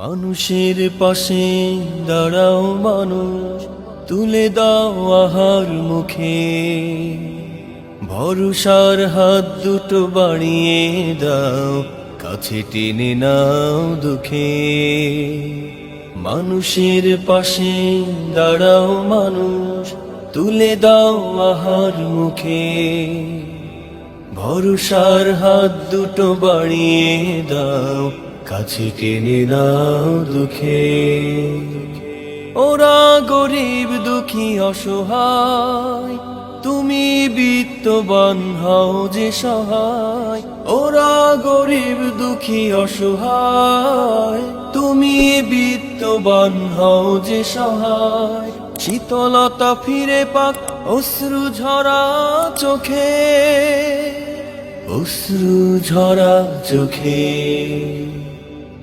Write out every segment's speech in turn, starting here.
মানুষের পাশে দাঁড়াও মানুষ, তুলে দাও আহার মুখে। ভরসার হাত দুটো বাড়িয়ে দাও, কাছে টেনে নাও দুঃখে। মানুষের পাশে দাঁড়াও মানুষ, তুলে দাও আহার মুখে। ভরসার হাত দুটো বাড়িয়ে দাও, কাছে টেনে নাও দুঃখে। ওরা গরিব, দুঃখী, অসহায়, তুমি বিত্তবান হও যে সহায়। ওরা গরিব, দুঃখী, অসহায়, তুমি বিত্তবান হও যে সহায়। শীতলতা ফিরে পাক অশ্রু ঝরা চোখে, অশ্রু ঝরা চোখে।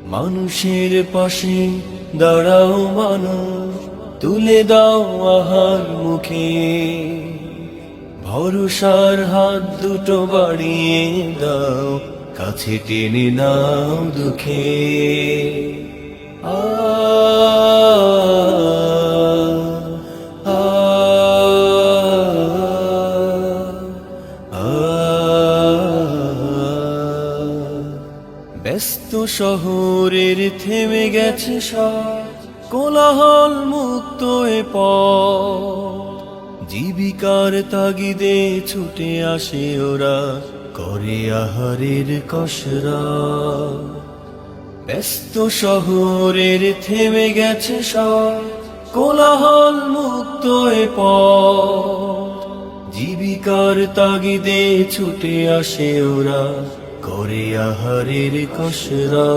মানুষের পাশে দাঁড়াও মানুষ, তুলে দাও আহার মুখে। ভরসার হাত দুটো বাড়িয়ে দাও, কাছে টেনে নাও দুঃখে। আ ব্যস্ত শহরের থেমে গেছে সব। কোলাহল মুক্ত এ পথ। জীবিকার তাগিদে ছুটে আসে ওরা, করে আহারের কসরা ব্যস্ত শহরের থেমে গেছে সব। কোলাহল মুক্ত এ পথ। জীবিকার তাগিদে ছুটে আসে ওরা করে আহারের কসরা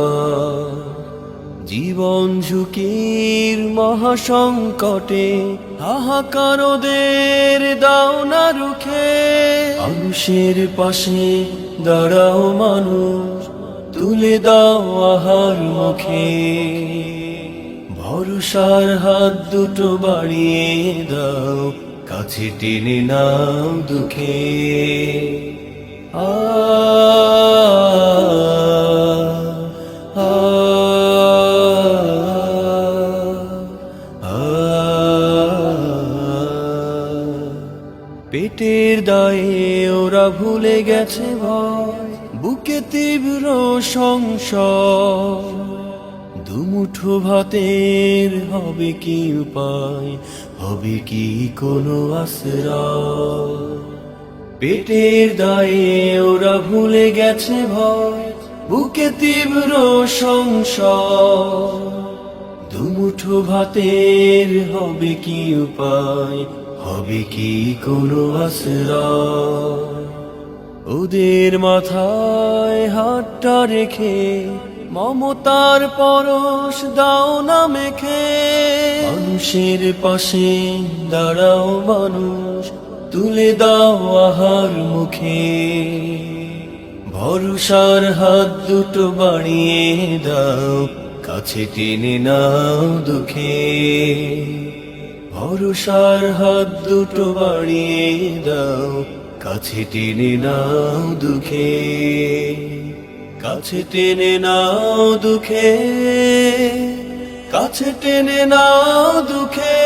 জীবন ঝুঁকির মহাসংকটে হাহাকার ওদের দাও না রুখে। মানুষের পাশে দাঁড়াও মানুষ, তুলে দাও আহার মুখে। ভরসার হাত দুটো বাড়িয়ে দাও, কাছে টেনে নাও দুঃখে। আ পেটের দায়ে ওরা ভুলে গেছে ভয়, বুকে তীব্র সংশয়। দুমুঠো ভাতের হবে কি উপায়, হবে কি কোনো আশ্রয়? পেটের দায়ে ওরা ভুলে গেছে ভয়, বুকে তীব্র সংশয়। দুমুঠো ভাতের হবে কি উপায় হবে কি কোনো ওদের মাথায় হাতটা রেখে মমতার পরশ দাও না মেখে। মানুষের পাশে দাঁড়াও মানুষ, তুলে দাও আহার মুখে। ভরসার হাত দুটো বাড়িয়ে দাও, কাছে টেনে নাও দুঃখে। ভরসার হাত দুটো বাড়িয়ে দাও, কাছে টেনে নাও দুঃখে। কাছে টেনে নাও দুঃখে, কাছে টেনে নাও দুঃখে।